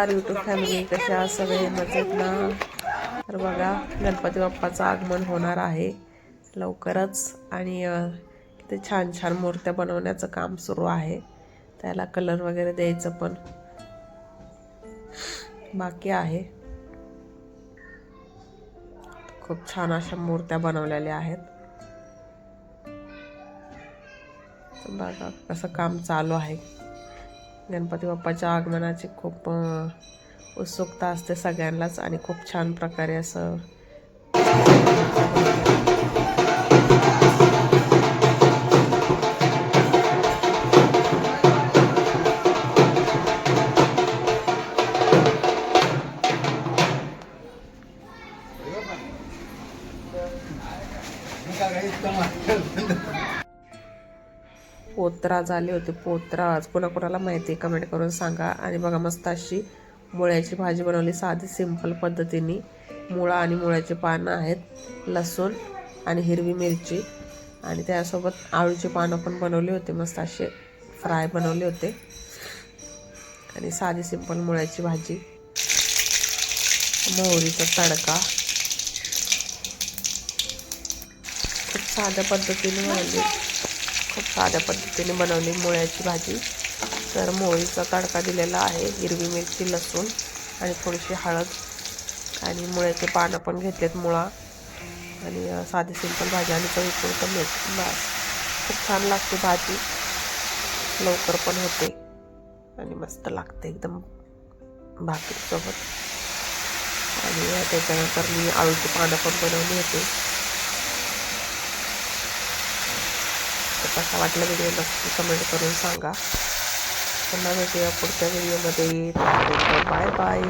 नमस्कार YouTube family कशा सगळे? मजेत ना? तर बघा गणपती बाप्पाचं आगमन होणार आहे लवकरच आणि अ, इथे छान छान मूर्त्या बनवण्याचं काम सुरू आहे. त्याला कलर वगैरे द्यायचं पण बाकी आहे. खूप छान अशा मूर्त्या बनवलेल्या आहेत. बघा कसं काम चालू आहे. गणपती बाप्पाच्या आगमनाची खूप उत्सुकता असते सगळ्यांनाच आणि खूप छान प्रकारे असं. पोत्रा झाले होते पोत्रा. आज कोणाकोणाला माहिती आहे कमेंट करून सांगा. आणि बघा मस्त अशी मुळ्याची भाजी बनवली. साधी सिंपल पद्धतीने. मुळा आणि मुळ्याची पानं आहेत. लसूण आणि हिरवी मिरची. आणि त्यासोबत आळूची पानं पण बनवली होती. मस्त असे फ्राय बनवले होते. आणि साधी सिंपल मुळ्याची भाजी. मोहरीचा तडका. खूप साध्या पद्धतीने बनवली. साध्या पद्धतीने बनवली मुळ्याची भाजी. तर मोहरीचा तडका दिलेला आहे हिरवी मिरची लसूण आणि थोडीशी हळद. आणि मुळ्याचे पानं पण घेतलेत मुळा. आणि साधी सिंपल भाजी आणि चवीपुरतं मीठ. बस. खूप छान लागते भाजी. लवकर पण होते. आणि मस्त लागते एकदम भाकरीसोबत. आणि त्याच्यानंतर मी आळूची पानं पण बनवली होती. कसा वाटला व्हिडिओ नक्की कमेंट करून सांगा. पुन्हा भेटूया पुढच्या व्हिडिओमध्ये बाय बाय